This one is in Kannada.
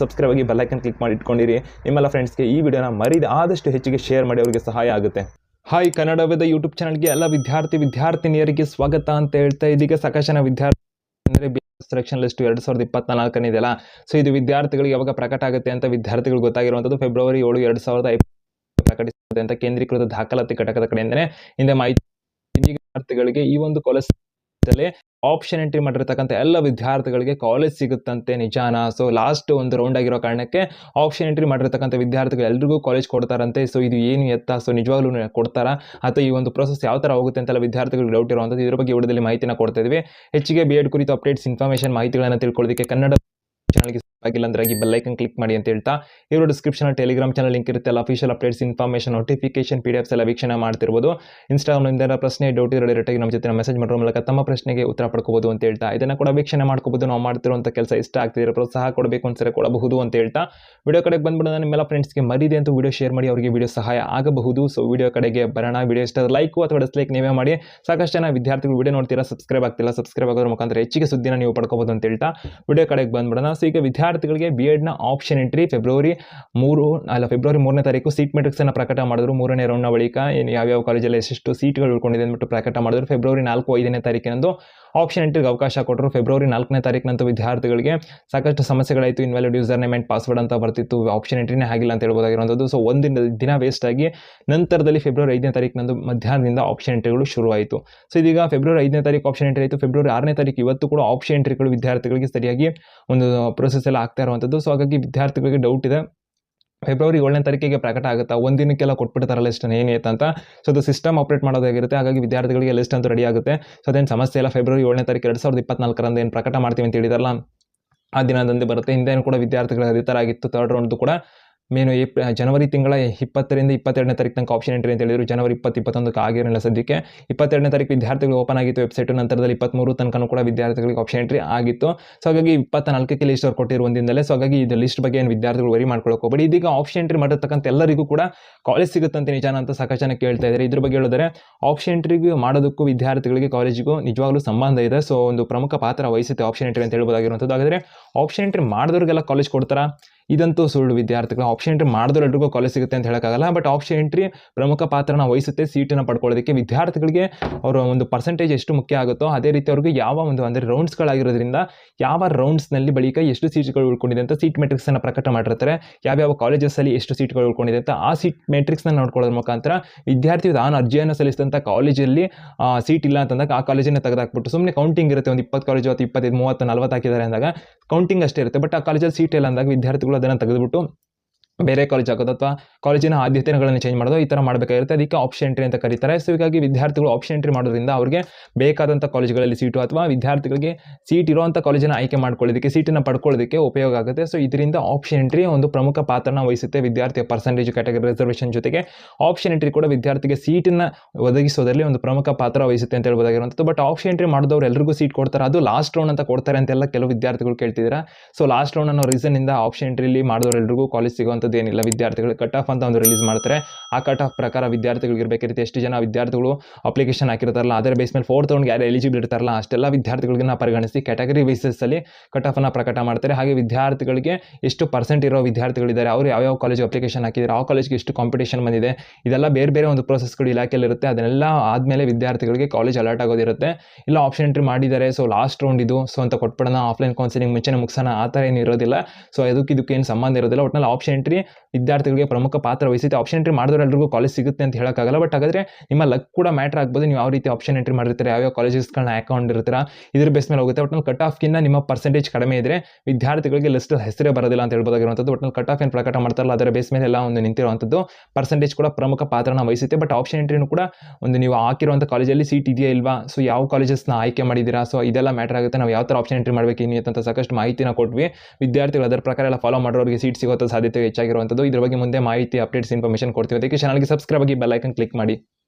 ಸಬ್ಸ್ಕ್ರೈಬ್ ಆಗಿ ಬೆಲ್ಲೈಕನ್ ಕ್ಲಿಕ್ ಮಾಡಿ ಇಟ್ಕೊಂಡಿರಿ. ನಿಮ್ಮೆಲ್ಲ ಫ್ರೆಂಡ್ಸ್ಗೆ ಈ ವಿಡಿಯೋನ ಮರಿದ ಆದಷ್ಟು ಹೆಚ್ಚಿಗೆ ಶೇರ್ ಮಾಡಿ ಅವರಿಗೆ ಸಹಾಯ ಆಗುತ್ತೆ. ಹಾಯ್ ಕನ್ನಡ ವೇದ ಯೂಟ್ಯೂಬ್ ಚಾನಲ್ಗೆ ಎಲ್ಲ ವಿದ್ಯಾರ್ಥಿ ವಿದ್ಯಾರ್ಥಿನಿಯರಿಗೆ ಸ್ವಾಗತ ಅಂತ ಹೇಳ್ತಾ ಇದೀಗ ಸಾಕಷ್ಟು ವಿದ್ಯಾರ್ಥಿ ಅಂದರೆ ಬಿ ಸೆಲೆಕ್ಷನ್ ಲಿಸ್ಟ್ ಎರಡು ಸಾವಿರದ ಇಪ್ಪತ್ನಾಲ್ಕನೇ ಸೊ ಇದು ವಿದ್ಯಾರ್ಥಿಗಳಿಗೆ ಯಾವಾಗ ಪ್ರಕಟ ಆಗುತ್ತೆ ಅಂತ ವಿದ್ಯಾರ್ಥಿಗಳು ಗೊತ್ತಾಗಿರುವಂಥದ್ದು ಫೆಬ್ರವರಿ ಏಳು, ಎರಡು ಸಾವಿರದ ಇಪ್ಪತ್ತು ಪ್ರಕಟಿಸುತ್ತದೆ ಅಂತ ಕೇಂದ್ರೀಕೃತ ದಾಖಲಾತಿ ಘಟಕದ ಕಡೆಯಿಂದನೇ. ಹಿಂದೆ ಮಾಹಿತಿ ವಿದ್ಯಾರ್ಥಿಗಳಿಗೆ ಈ ಒಂದು ಕಾಲೇಜ್ ಆಪ್ಷನ್ ಎಂಟ್ರಿ ಮಾಡಿರ್ತಕ್ಕಂಥ ಎಲ್ಲ ವಿದ್ಯಾರ್ಥಿಗಳಿಗೆ ಕಾಲೇಜ್ ಸಿಗುತ್ತಂತೆ ನಿಜಾನ. ಸೊ ಲಾಸ್ಟ್ ಒಂದು ರೌಂಡ್ ಆಗಿರೋ ಕಾರಣಕ್ಕೆ ಆಪ್ಷನ್ ಎಂಟ್ರಿ ಮಾಡಿರ್ತಕ್ಕಂಥ ವಿದ್ಯಾರ್ಥಿಗಳು ಎಲ್ರಿಗೂ ಕಾಲೇಜ್ ಕೊಡ್ತಾರಂತೆ. ಸೊ ಇದು ಏನು ಎತ್ತ? ಸೊ ನಿಜವಾಗ್ಲೂ ಕೊಡ್ತಾರಾ? ಅಥವಾ ಈ ಒಂದು ಪ್ರೊಸೆಸ್ ಯಾವ ಥರ ಹೋಗುತ್ತೆ ಅಂತೆಲ್ಲ ವಿದ್ಯಾರ್ಥಿಗಳು ಡೌಟ್ ಇರುವಂಥದ್ದು, ಇದ್ರ ಬಗ್ಗೆ ವಿಡಿಯೋದಲ್ಲಿ ಮಾಹಿತಿನ ಕೊಡ್ತಾ ಇದ್ವಿ. ಹೆಚ್ಚಿಗೆ ಬಿ ಎಡ್ ಕುರಿತು ಅಪ್ಡೇಟ್ಸ್ ಇನ್ಫಾರ್ಮೇಷನ್ ಮಾಹಿತಿಗಳನ್ನು ತಿಳ್ಕೊಳ್ಳೋದಕ್ಕೆ ಕನ್ನಡ ಚಾನಲ್ಗೆ ಆಗಿಲ್ಲ ಅಂದ್ರೆ ಆಗಿ ಬೆಲ್ಲೈಕನ್ ಕ್ಲಿಕ್ ಮಾಡಿ ಅಂತ ಹೇಳ್ತಾ, ಇವರು ಡಿಸ್ಕ್ರಿಪ್ಷನ್ ಟೆಲಿಗ್ರಾಮ್ ಚಾನಲ್ ಲಿಂಕ್ ಇರುತ್ತೆ ಎಲ್ಲ official updates information notification P D Fs ಎಲ್ಲ ವೀಕ್ಷಣೆ ಮಾಡ್ತಿರ್ಬೋದು. ಇನ್ಸ್ಟಾಗ್ರಾಮ್ನಿಂದ ಪ್ರಶ್ನೆ ಡೌಟ್ ಡೈರೆಕ್ಟಾಗಿ ನಮ್ಮ ಜೊತೆ ಮೆಸೇಜ್ ಮಾಡೋ ಮೂಲಕ ತಮ್ಮ ಪ್ರಶ್ನೆಗೆ ಉತ್ತರ ಪಡ್ಕೋಬಹುದು ಅಂತ ಹೇಳ್ತಾ, ಇದನ್ನ ಕೂಡ ವೀಕ್ಷಣೆ ಮಾಡ್ಕೋಬಹುದು ನಾವು ಮಾಡ್ತಿರುವಂಥ ಕೆಲಸ ಇಷ್ಟ ಆಗ್ತಿದ್ರೆ ಪ್ರೋತ್ಸಾಹ ಕೊಡಬೇಕು ಅನ್ಸರೆ ಕೊಡಬಹುದು ಅಂತ ಹೇಳ್ತಾ. ವಿಡಿಯೋ ಕಡೆಗೆ ಬಂದ್ಬಿಡೋಣ ನಿಮ್ಮೆಲ್ಲ ಫ್ರೆಂಡ್ಸ್ಗೆ ಮರಿದೆ ಅಂತ ವಿಡಿಯೋ ಶೇರ್ ಮಾಡಿ, ಅವರಿಗೆ ವಿಡಿಯೋ ಸಹಾಯ ಆಗಬಹುದು. ಸೊ ವಿಡಿಯೋ ಕಡೆಗೆ ಬರೋಣ ವಿಡಿಯೋ ಇಷ್ಟ ಲೈಕ್ ಅಥವಾ ಡಿಸ್ಲೈಕ್ ನೀವೇ ಮಾಡಿ. ಸಾಕಷ್ಟು ಜನ ವಿದ್ಯಾರ್ಥಿಗಳು ವಿಡಿಯೋ ನೋಡ್ತೀರಾ ಸಬ್ಸ್ಕ್ರೈಬ್ ಆಗ್ತಿಲ್ಲ ಸಬ್ಸ್ಕ್ರೈಬ್ ಆಗೋದ್ರ ಮುಖಾಂತರ ಹೆಚ್ಚಿಗೆ ಸುದ್ದಿನ ನೀವು ಪಡ್ಕೋಬಹುದು ಅಂತ ಹೇಳ್ತಾ. ವಿಡಿಯೋ ಕಡೆಗೆ ಬಂದ್ಬಿಡೋಣ. ಸೊ ಈಗ ವಿದ್ಯಾರ್ಥಿಗಳಿಗೆ ಬಿ ಎಡ್ನ ಆಪ್ಷನ್ ಎಂಟ್ರಿ ಫೆಬ್ರವರಿ ಮೂರು, ಅಲ್ಲ ಫೆಬ್ರವರಿ ಮೂರನೇ ತಾರೀಕು ಸೀಟ್ ಮೆಟ್ರಿಕ್ಸನ್ನು ಪ್ರಕಟ ಮಾಡಿದ್ರು. ಮೂರನೇ ರೌಂಡ್ನ ಬಳಿಕ ಏನು ಯಾವ್ಯಾವ ಕಾಲೇಜಲ್ಲಿ ಎಷ್ಟೆಷ್ಟು ಸೀಟ್ಗಳು ಉಳ್ಕೊಂಡಿದೆ ಅಂದ್ಬಿಟ್ಟು ಪ್ರಕಟ ಮಾಡಿದ್ರು. ಫೆಬ್ರವರಿ ನಾಲ್ಕು, ಐದನೇ ತಾರೀಕಿನಂದು ಆಪ್ಷನ್ ಎಂಟ್ರಿಗೆ ಅವಕಾಶ ಕೊಟ್ಟರು ಫೆಬ್ರವರಿ ನಾಲ್ಕನೇ ತಾರೀಕಿನಂತೂ ವಿದ್ಯಾರ್ಥಿಗಳಿಗೆ ಸಾಕಷ್ಟು ಸಮಸ್ಯೆಗಳಾಯಿತು. Invalid user name and password ಅಂತ ಬರ್ತಿತ್ತು. ಆಪ್ಷನ್ ಎಂಟ್ರಿನೇ ಆಗಿಲ್ಲ ಅಂತ ಹೇಳ್ಬೋದಾಗಿರುವಂಥದ್ದು. ಸೊ ಒಂದಿನ ದಿನ ವೇಸ್ಟ್ ಆಗಿ ನಂತರದಲ್ಲಿ ಫೆಬ್ರವರಿ ಐದನೇ ತಾರೀಕಿನಂದು ಮಧ್ಯಾಹ್ನದಿಂದ ಆಪ್ಷನ್ ಎಂಟ್ರಿಗಳು ಶುರುವಾಯಿತು. ಸೊ ಇದೀಗ ಫೆಬ್ರವರಿ ಐದನೇ ತಾರೀಕು ಆಪ್ಷನ್ ಎಂಟ್ರಿ ಆಯಿತು. ಫೆಬ್ರವರಿ ಆರನೇ ತಾರೀಕು ಇವತ್ತು ಕೂಡ ಆಪ್ಷನ್ ಎಂಟ್ರಿಗಳು ವಿದ್ಯಾರ್ಥಿಗಳಿಗೆ ಸರಿಯಾಗಿ ಒಂದು ಪ್ರೊಸೆಸ್ ಎಲ್ಲ ಆಗ್ತಾ ಇರುವಂಥದ್ದು. ಸೊ ಹಾಗಾಗಿ ವಿದ್ಯಾರ್ಥಿಗಳಿಗೆ ಡೌಟ್ ಇದೆ. ಫೆಬ್ರವರಿ ಏಳನೇ ತಾರೀಕಿಗೆ ಪ್ರಕಟ ಆಗುತ್ತಾ? ಒಂದಿನಕ್ಕೆಲ್ಲ ಕೊಟ್ಬಿಡ್ತಾರೆ ಲಿಸ್ಟ್ ಏನಿತ್ತು ಅಂತ ಸೊ ಅದು ಸಿಸ್ಟಮ್ ಆಪ್ರೇಟ್ ಮಾಡೋದಾಗಿರುತ್ತೆ ಹಾಗಾಗಿ ವಿದ್ಯಾರ್ಥಿಗಳಿಗೆ ಲಿಸ್ಟ್ ಅಂತೂ ರೆಡಿ ಆಗುತ್ತೆ. ಸೊ ಅದೇನು ಸಮಸ್ಯೆ ಇಲ್ಲ. ಫೆಬ್ರವರಿ ಏಳನೇ ತಾರೀಕು ಎರಡು ಸಾವಿರದ ಇಪ್ಪತ್ನಾಲ್ಕರಂದು ಏನು ಪ್ರಕಟ ಮಾಡ್ತೀವಿ ಅಂತ ಹೇಳಿದಾರಲ್ಲ? ಆ ದಿನದಂದು ಬರುತ್ತೆ. ಹಿಂದೇನು ಕೂಡ ವಿದ್ಯಾರ್ಥಿಗಳ ಆಗಿತ್ತು ತರ್ಡ್ ರೌಂಡ್ದು ಕೂಡ ಮೇನು ಏಪ್ರಿ ಜನವರಿ ತಿಂಗಳ ಇಪ್ಪತ್ತರಿಂದ ಇಪ್ಪತ್ತೆರಡನೇ ತಾರೀಕು ತನಕ ಆಪ್ಷನ್ ಎಂಟ್ರಿ ಅಂತ ಹೇಳಿದ್ರು. ಜನವರಿ ಇಪ್ಪತ್ತು ಇಪ್ಪತ್ತೊಂದಕ್ಕೆ ಆಗಿರಲಿಲ್ಲ ಸದ್ಯಕ್ಕೆ. ಇಪ್ಪತ್ತೆರಡನೇ ತಾರೀಕು ವಿದ್ಯಾರ್ಥಿಗಳು ಓಪನ್ ಆಗಿತ್ತು ವೆಬ್ಸೈಟ್ ನಂತರದಲ್ಲಿ ಇಪ್ಪತ್ತ್ಮೂರು ತನಕನೂ ಕೂಡ ವಿದ್ಯಾರ್ಥಿಗಳಿಗೆ ಆಪ್ಷನ್ ಎಂಟ್ರಿ ಆಗಿತ್ತು. ಸೊ ಹಾಗಾಗಿ ಇಪ್ಪತ್ತ ನಾಲ್ಕಕ್ಕೆ ಲಿಸ್ಟ್ ಅವ್ರು ಕೊಟ್ಟಿರೋ ಒಂದಿಂದಲೇ. ಸೊ ಹಾಗಾಗಿ ಇದು ಲಿಸ್ಟ್ ಬಗ್ಗೆ ಏನು ವಿದ್ಯಾರ್ಥಿಗಳು ವರಿ ಮಾಡ್ಕೊಳ್ಳೋಕೆ ಹೋಗಬೇಡಿ. ಇದೀಗ ಆಪ್ಷನ್ ಎಂಟ್ರಿ ಮಾಡಿರ್ತಕ್ಕಂಥ ಎಲ್ಲರಿಗೂ ಕೂಡ ಕಾಲೇಜ್ ಸಿಗುತ್ತಂತೆ ನಿಜಾನ ಅಂತ ಸಾಕಷ್ಟು ಜನ ಕೇಳ್ತಾ ಇದ್ದಾರೆ. ಇದ್ರ ಬಗ್ಗೆ ಹೇಳಿದ್ರೆ ಆಪ್ಷನ್ ಎಂಟ್ರಿಗೂ ಮಾಡೋದಕ್ಕೂ ವಿದ್ಯಾರ್ಥಿಗಳಿಗೆ ಕಾಲೇಜಿಗೂ ನಿಜವಾಗ್ಲೂ ಸಂಬಂಧ ಇದೆ. ಸೊ ಒಂದು ಪ್ರಮುಖ ಪಾತ್ರ ವಹಿಸುತ್ತೆ ಆಪ್ಷನ್ ಎಂಟ್ರಿ ಅಂತ ಹೇಳ್ಬೋದಾಗಿರುವಂಥದ್ದು. ಹಾಗಾದರೆ ಆಪ್ಷನ್ ಎಂಟ್ರಿ ಮಾಡಿದವ್ರಿಗೆಲ್ಲ ಕಾಲೇಜ್ ಕೊಡ್ತಾರಾ? ಇದಂತೂ ಸುಳ್ಳು ವಿದ್ಯಾರ್ಥಿಗಳು. ಆಪ್ಷನ್ ಎಂಟ್ರಿ ಮಾಡಿದ್ರೆ ಎಲ್ರಿಗೂ ಕಾಲೇಜ್ ಸಿಗುತ್ತೆ ಅಂತ ಹೇಳೋಕ್ಕಾಗಲ್ಲ. ಬಟ್ ಆಪ್ಷನ್ ಎಂಟ್ರಿ ಪ್ರಮುಖ ಪಾತ್ರನ ವಹಿಸುತ್ತೆ ಸೀಟನ್ನು ಪಡ್ಕೊಳ್ಳೋದಕ್ಕೆ. ವಿದ್ಯಾರ್ಥಿಗಳಿಗೆ ಅವರ ಒಂದು ಪರ್ಸೆಂಟೇಜ್ ಎಷ್ಟು ಮುಖ್ಯ ಆಗುತ್ತೋ, ಅದೇ ರೀತಿ ಅವ್ರಿಗೆ ಯಾವ ಒಂದು ಅಂದರೆ ರೌಂಡ್ಸ್ಗಳಾಗಿರೋದ್ರಿಂದ ಯಾವ ರೌಂಡ್ಸ್ನಲ್ಲಿ ಬಳಿಕ ಎಷ್ಟು ಸೀಟ್ಗಳು ಉಳ್ಕೊಂಡಿದೆ ಅಂತ ಸೀಟ್ ಮೆಟ್ರಿಕ್ಸನ್ನು ಪ್ರಕಟ ಮಾಡಿರ್ತಾರೆ. ಯಾವ್ಯಾವ ಕಾಲೇಜಸ್ಸಲ್ಲಿ ಎಷ್ಟು ಸೀಟ್ಗಳು ಉಳ್ಕೊಂಡಿದೆ ಅಂತ ಆ ಸೀಟ್ ಮೆಟ್ರಿಕ್ಸ್ನ ನೋಡ್ಕೊಳ್ಳೋದ್ರ ಮುಖಾಂತರ ವಿದ್ಯಾರ್ಥಿ ತಾನು ಅರ್ಜಿಯನ್ನು ಸಲ್ಲಿಸಿದಂಥ ಕಾಲೇಜಲ್ಲಿ ಸೀಟ್ ಇಲ್ಲ ಅಂತಂದಾಗ ಆ ಕಾಲೇಜನ್ನು ತೆಗೆದಾಕ್ಬಿಟ್ಟು ಸುಮ್ಮನೆ ಕೌಂಟಿಂಗ್ ಇರುತ್ತೆ. ಒಂದು ಇಪ್ಪತ್ತು ಕಾಲೇಜು ಅಥವಾ ಇಪ್ಪತ್ತೈದು, ಮೂವತ್ತು, ನಲ್ವತ್ತು ಹಾಕಿದ್ದಾರೆ ಅಂದಾಗ ಕೌಂಟಿಂಗ್ ಅಷ್ಟೇ ಇರುತ್ತೆ. ಬಟ್ ಆ ಕಾಲೇಜಲ್ಲಿ ಸೀಟ್ ಇಲ್ಲ ಅಂದಾಗ ವಿದ್ಯಾರ್ಥಿಗಳು ಅದನ್ನು ತೆಗೆದುಬಿಟ್ಟು ಬೇರೆ ಕಾಲೇಜ್ ಆಗೋದು ಅಥವಾ ಕಾಲೇಜಿನ ಆದ್ಯತೆಗಳನ್ನು ಚೇಂಜ್ ಮಾಡೋದು ಈ ಥರ ಮಾಡಬೇಕಾಗಿರುತ್ತೆ. ಅದಕ್ಕೆ ಆಪ್ಷನ್ ಎಂಟ್ರಿ ಅಂತ ಕರೀತಾರೆ. ಸೊ ಹೀಗಾಗಿ ವಿದ್ಯಾರ್ಥಿಗಳು ಆಪ್ಷನ್ ಎಂಟ್ರಿ ಮಾಡೋದ್ರಿಂದ ಅವರಿಗೆ ಬೇಕಾದಂಥ ಕಾಲೇಜುಗಳಲ್ಲಿ ಸೀಟು ಅಥವಾ ವಿದ್ಯಾರ್ಥಿಗಳಿಗೆ ಸೀಟ್ ಇರುವಂಥ ಕಾಲೇಜನ್ನು ಆಯ್ಕೆ ಮಾಡ್ಕೊಳ್ಳೋದಕ್ಕೆ ಸೀಟನ್ನು ಪಡ್ಕೊಳ್ಳೋದಕ್ಕೆ ಉಪಯೋಗ ಆಗುತ್ತೆ. ಸೊ ಇದರಿಂದ ಆಪ್ಷನ್ ಎಂಟ್ರಿ ಒಂದು ಪ್ರಮುಖ ಪಾತ್ರನ ವಹಿಸುತ್ತೆ ವಿದ್ಯಾರ್ಥಿಯ ಪರ್ಸೆಂಟೇಜ್ ಕ್ಯಾಟಗರಿ ರಿಸರ್ವೇಷನ್ ಜೊತೆಗೆ. ಆಪ್ಷನ್ ಎಂಟ್ರಿ ಕೂಡ ವಿದ್ಯಾರ್ಥಿಗೆ ಸೀಟನ್ನು ಒದಗಿಸೋದ್ರಲ್ಲಿ ಒಂದು ಪ್ರಮುಖ ಪಾತ್ರ ವಹಿಸುತ್ತೆ ಅಂತ ಹೇಳ್ಬೋದಾಗಿರುವಂಥದ್ದು. ಬಟ್ ಆಪ್ಷನ್ ಎಂಟ್ರಿ ಮಾಡಿದವರು ಎಲ್ಲರಿಗೂ ಸೀಟ್ ಕೊಡ್ತಾರೆ. ಅದು ಲಾಸ್ಟ್ ರೌಂಡ್ ಅಂತ ಕೊಡ್ತಾರೆ ಅಂತೆಲ್ಲ ಕೆಲವು ವಿದ್ಯಾರ್ಥಿಗಳು ಕೇಳ್ತಿದ್ದೀರಾ. ಸೊ ಲಾಸ್ಟ್ ರೌಂಡ್ ಅನ್ನೋ ರೀಸನ್ನಿಂದ ಆಪ್ಷನ್ ಎಂಟ್ರಿಲಿ ಮಾಡಿದವರು ಎಲ್ರಿಗೂ ಕಾಲೇಜ್ ಸಿಗುವಂಥದ್ದು. ಏನಿಲ್ಲ ವಿದ್ಯಾರ್ಥಿಗಳು ಕಟ್ ಆಫ್ ಅಂತ ಒಂದು ರಿಲೀಸ್ ಮಾಡ್ತಾರೆ. ಆ ಕಟ್ ಆಫ್ ಪ್ರಕಾರ ವಿದ್ಯಾರ್ಥಿಗಳಿಗೆ ಇರಬೇಕಿರುತ್ತೆ ಎಷ್ಟು ಜನ ವಿದ್ಯಾರ್ಥಿಗಳು ಅಪ್ಲಿಕೇಶನ್ ಹಾಕಿರ್ತಾರಲ್ಲ, ಅದರ ಬೇಸ್ ಮೇಲೆ ಫೋರ್ತ್ ರೌಂಡ್ಗೆ ಯಾರು ಎಲಿಜಿಬಲ್ ಇರ್ತಾರಲ್ಲ, ಅಷ್ಟೆಲ್ಲ ವಿದ್ಯಾರ್ಥಿಗಳಿಗನ್ನ ಪರಿಗಣಿಸಿ ಕ್ಯಾಟಗರಿ ಬೇಸಿಸಲ್ಲಿ ಕಟ್ ಆಫನ್ನು ಪ್ರಕಟ ಮಾಡ್ತಾರೆ. ಹಾಗೆ ವಿದ್ಯಾರ್ಥಿಗಳಿಗೆ ಎಷ್ಟು ಪರ್ಸೆಂಟ್ ಇರೋ ವಿದ್ಯಾರ್ಥಿಗಳಿದ್ದಾರೆ, ಅವರು ಯಾವ್ಯಾವ ಕಾಲೇಜ್ ಅಪ್ಲಿಕೇಶನ್ ಹಾಕಿದ್ದಾರೆ, ಆ ಕಾಲೇಜ್ಗೆ ಎಷ್ಟು ಕಾಂಪಿಟೇಷನ್ ಬಂದಿದೆ, ಇದೆಲ್ಲ ಬೇರೆ ಬೇರೆ ಒಂದು ಪ್ರೋಸೆಸ್ಗಳು ಇಲಾಖೆಯಲ್ಲಿರುತ್ತೆ ಅದನ್ನೆಲ್ಲ ಆದಮೇಲೆ ವಿದ್ಯಾರ್ಥಿಗಳಿಗೆ ಕಾಲೇಜ್ ಅಲರ್ಟ್ ಆಗೋದಿರುತ್ತೆ. ಇಲ್ಲ ಆಪ್ಷನ್ ಎಂಟ್ರಿ ಮಾಡಿದ್ದಾರೆ ಸೊ ಲಾಸ್ಟ್ ರೌಂಡ್ ಇದು. ಸೊ ಅಂತ ಕೊಟ್ಬಿಡೋಣ ಆಫ್ಲೈನ್ ಕೌನ್ಸಿಲಿಂಗ್ ಮುಂಚೆನೇ ಮುಗಿಸೋಣ, ಆ ಥರ ಏನು ಇರೋದಿಲ್ಲ. ಸೊ ಅದಕ್ಕೆ ಇದಕ್ಕೆ ಏನು ಸಂಬಂಧ ಇರೋದಿಲ್ಲ. ಒಟ್ಟಿನಲ್ಲಿ ಆಪ್ಷನ್ ಎಂಟ್ರಿ ವಿದ್ಯಾರ್ಥಿಗಳಿಗೆ ಪ್ರಮುಖ ಪಾತ್ರ ವಹಿಸುತ್ತೆ. ಆಪ್ಷನ್ ಎಂಟ್ರಿ ಮಾಡಿದ್ರೆ ಎಲ್ರಿಗೂ ಕಾಲೇಜ್ ಸಿಗುತ್ತೆ ಅಂತ ಹೇಳೋಕ್ಕಾಗಲ್ಲ. ಬಟ್ ಹಾಗಾದರೆ ನಿಮ್ಮ ಲಕ್ ಕೂಡ ಮ್ಯಾಟ್ರ್ ಆಗ್ಬೋದು. ನೀವು ಯಾವ ರೀತಿ ಆಪ್ಷನ್ ಎಂಟ್ರಿ ಮಾಡಿರ್ತಾರೆ? ಯಾವ್ಯಾವ ಕಾಲೇಜಸ್ಗಳನ್ನ ಹಾಕೊಂಡಿರ್ತೀರಾ ಇದ್ರ ಬೇಸ್ ಮೇಲೆ ಹೋಗುತ್ತೆ. ಒಟ್ಟಿನಲ್ಲಿ ಕಟ್ ಆಫ್ಗಿಂತ ನಿಮ್ಮ ಪರ್ಸೆಂಟೇಜ್ ಕಡಿಮೆ ಇದ್ದರೆ ವಿದ್ಯಾರ್ಥಿಗಳಿಗೆ ಲಿಸ್ಟ್ ಹೆಸರೇ ಬರೋದಿಲ್ಲ ಅಂತ ಹೇಳ್ಬೋದಾಗಿರುವಂಥದ್ದು ಒಟ್ಟಿನಲ್ಲಿ ಕಟ್ ಆಫ್ ಏನು ಪ್ರಕಟ ಮಾಡ್ತಾರಲ್ಲ, ಅದರ ಬೇಸ್ ಮೇಲೆ ಎಲ್ಲ ಒಂದು ನಿಂತಿರುವಂಥದ್ದು. ಪರ್ಸೆಂಟೇಜ್ ಕೂಡ ಪ್ರಮುಖ ಪಾತ್ರನ ವಹಿಸುತ್ತೆ. ಬಟ್ ಆಪ್ಷನ್ ಎಂಟ್ರಿನೂ ಕೂಡ ಒಂದು ನೀವು ಹಾಕಿರುವಂಥ ಕಾಲೇಜಲ್ಲಿ ಸೀಟ್ ಇದೆಯಾ ಇಲ್ವಾ? ಸೊ ಯಾವ ಕಾಲೇಜಸ್ನ ಆಯ್ಕೆ ಮಾಡಿದ್ದೀರಾ? ಸೊ ಇದೆಲ್ಲ ಮ್ಯಾಟರ್ ಆಗುತ್ತೆ. ನಾವು ಯಾವ ಥರ ಆಪ್ಷನ್ ಎಂಟ್ರಿ ಮಾಡಬೇಕು ಅಂತ ಸಾಕಷ್ಟು ಮಾಹಿತಿನ ಕೊಟ್ವಿ. ವಿದ್ಯಾರ್ಥಿಗಳು ಅದರ ಪ್ರಕಾರ ಎಲ್ಲ ಫಾಲೋ ಮಾಡೋರಿಗೆ ಸೀಟ್ ಸಿಗೋ ಸಾಧ್ಯತೆ ಹೆಚ್ಚಾಗಿರುವಂಥದ್ದು ಇದ್ರ ಬಗ್ಗೆ ಮುಂದೆ ಮಾಹಿತಿ ಅಪ್ಡೇಟ್ಸ್ ಇನ್ಫಾರ್ಮೇಷನ್ ಕೊಡ್ತೀವಿ ಅದಕ್ಕೆ ಚಾನಲ್ಗೆ ಸಬ್ಸ್ಕ್ರೈಬ್ ಆಗಿ ಬೆಲ್ ಐಕನ್ ಕ್ಲಿಕ್ ಮಾಡಿ.